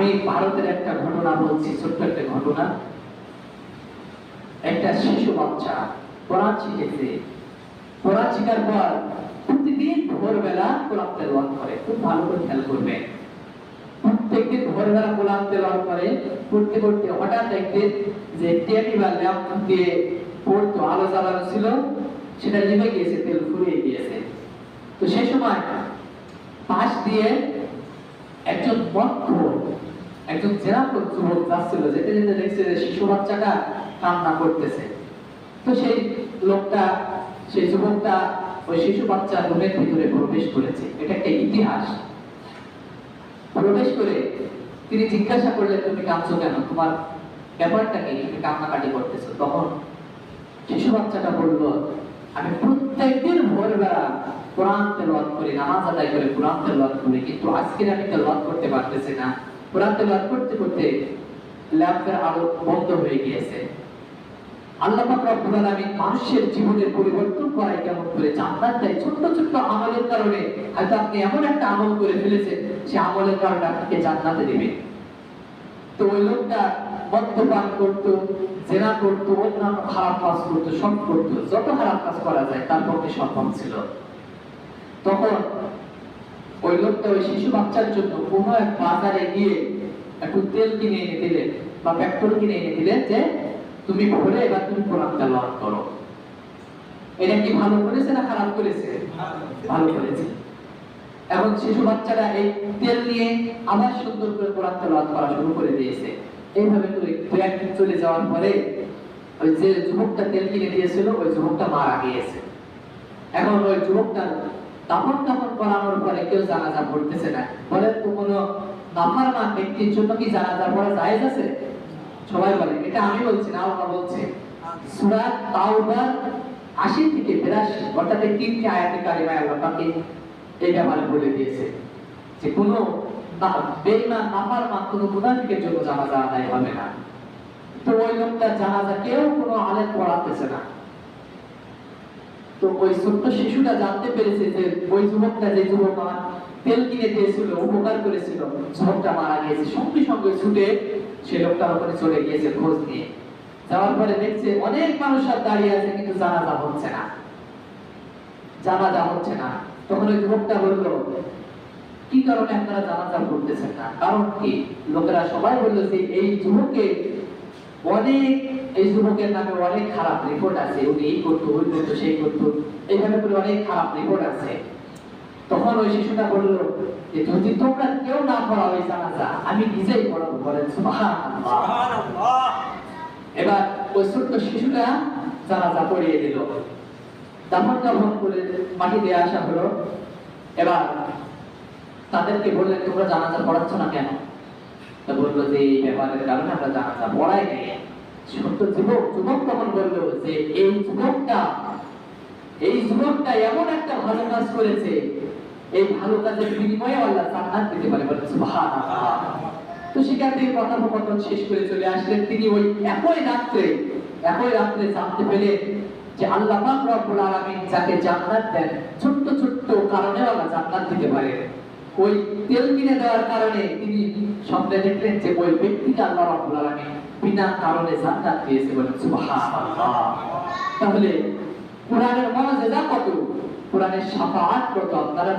আমি ভারতের একটা ঘটনা বলছি, ছোট্ট একটা ঘটনা। একটা শিশু বাচ্চা কোরআন শিখেছে কোরআন শিখার পর প্রতিদিন ভোরবেলা কোরআন তেলাওয়াত করে, খুব ভালো করে খেয়াল করবে। প্রত্যেকদিন ভোরবেলা কোরআন তেলাওয়াত করে পড়তে পড়তে হঠাৎ একদিন যে টেপি বা ল্যাম্প দিয়ে পড়তো, আলো জ্বালানো ছিল, সেটা নিভে গিয়েছে, তেল ফুরিয়ে গিয়েছে। তো সেই সময় পাশ দিয়ে একজন বক্ষ একজন জেরাফত যুবক যাচ্ছিল যেতে যেতে দেখছে যে শিশু বাচ্চাটা কান্না করতেছে। তো সেই লোকটা, সেই যুবকটা ওই শিশু বাচ্চা রুমের ভিতরে প্রবেশ করেছে। এটা একটা ইতিহাস। প্রবেশ করে তিনি জিজ্ঞাসা করলেন, তুমি কাঁদছো কেন? তোমার ব্যাপারটা কি? তুমি কান্নাকাটি করতেছো। তখন শিশু বাচ্চাটা বলল, আমি প্রত্যেকদিন ভোরবেলা কোরআন তেলাওয়াত করি, নামাজ আদায় করে, কোরআন তেলাওয়াত করি, কিন্তু আজকে আমি তেলাওয়াত করতে পারতেছি না। কোরআন তেলাওয়াত করতে করতে ল্যাম্পের আলো বন্ধ হয়ে গিয়েছে। আল্লাহ পাক রব্বুল আলামিন মানুষের জীবনের পরিবর্তন করায় কেমন করে জান্নাত দেয়, ছোট্ট ছোট্ট আমলের কারণে হয়তো আপনি এমন একটা আমল করে ফেলেছেন, সে আমলের কারণে আপনাকে জান্নাতে দেবে তো ওই লোকটা মদ্যপান করতো, জেনা করতো, অন্যান্য খারাপ কাজ করতো, সব করতো, যত খারাপ কাজ করা যায় তার পক্ষে সম্ভব ছিল। তখন ওই লোকটা ওই শিশু বাচ্চার জন্য কোনো এক বাজারে গিয়ে একটু তেল কিনে এনে দিলেন বা পেট্রোল কিনে এনে দিলেন যে তুমি ভরে এবার তুমি কোরআন তেলাওয়াত করো। এটা কি ভালো করেছে না খারাপ করেছে? ভালো করেছে। এখন শিশু বাচ্চারা এই তেল নিয়ে আবার সুন্দর করে কোরআন তেলাওয়াত করা শুরু করে দিয়েছে। এইভাবে দু একদিন চলে যাওয়ার পরে ওই যে যুবকটা তেল কিনে দিয়েছিল, ওই যুবকটা মারা গিয়েছে। এখন ওই যুবকটা পরে কেউ জানাজা পড়তেছে না। বলে, তো কোনো ব্যক্তির জন্য কি জানাজা পড়া জায়েজ আছে? সবাই বলে, এটা আমি বলছি না, আল্লাহ বলছে। সূরা তাওবার 80 থেকে 82 অর্থাৎ তিনটি আয়াতে আল্লাহ এই ব্যাপারে বলে দিয়েছে যে, কোনো বেঈমান নাফারমান কোনো মুনাফিকের জন্য জানাজা আদায় হবে না। তো ওই লোকটা জানাজা কেউ কোনো আলেম পড়াতেছে না। তো ওই ছোট্ট শিশুটা জানতে পেরেছে যে ওই যুবকটা যে যুবক আমার তেল কিনে দিয়েছিল, উপকার করেছিল যুবকটা মারা গিয়েছে। সঙ্গে সঙ্গে ছুটে সে লোকটার উপরে চলে গিয়েছে খোঁজ নিয়ে। যাওয়ার পরে দেখছে অনেক মানুষ আর দাঁড়িয়ে আছে, কিন্তু জানা জানাজা হচ্ছে না। জানা জানাজা হচ্ছে না। তখন ওই যুবকটা বলল, কি কারণে আপনারা জানাজা করতেছেন না? কারণ কি? লোকেরা সবাই বলল যে, এই যুবককে অনেক এই যুবকের নামে অনেক খারাপ রিপোর্ট আছে উনি এই করতো ওই করতো সেই করতো এইভাবে করে অনেক খারাপ রিপোর্ট আছে। তখন ওই শিশুটা বলল যে যদি তোমরা কেউ না পড়াও এই জানাজা আমি নিজেই পড়াবো। বলেন এবার ওই ছোট্ট শিশুটা জানাজা পড়িয়ে দিল। দাফন কাফন করে মাটি দিয়ে আসা হলো। এবার তাদেরকে বললেন তোমরা জানাজা পড়াচ্ছ না কেন? তা বলল যে এই ব্যাপারের কারণে আমরা জানাজা পড়াই নাই। যুবক যুবক তখন যে, এই যুবকটা এই যুবকটা এমন একটা ভালো কাজ করেছে, এই ভালো কাজের বিনিময়ে আল্লাহ দিতে পারে। বলে তো কথোপকথন শেষ করে চলে আসলেন। তিনি ওই একই রাত্রে একই রাত্রে জানতে পেলেন যে আল্লাহ রব্বুল যাকে জান্নাত দেন, ছোট্ট ছোট্ট কারণে আল্লাহ জান্নাত দিতে পারে ওই তেল কিনে দেওয়ার কারণে তিনি স্বপ্নে দেখলেন যে ওই ব্যক্তিকে আল্লাহ রাব্বুল বিনা কারণে জান্নাত পেয়েছে বলে সুবহানাল্লাহ। তাহলে কোরআনের মর্যাদা কত? কোরআনের শাফাআত কত? আপনারা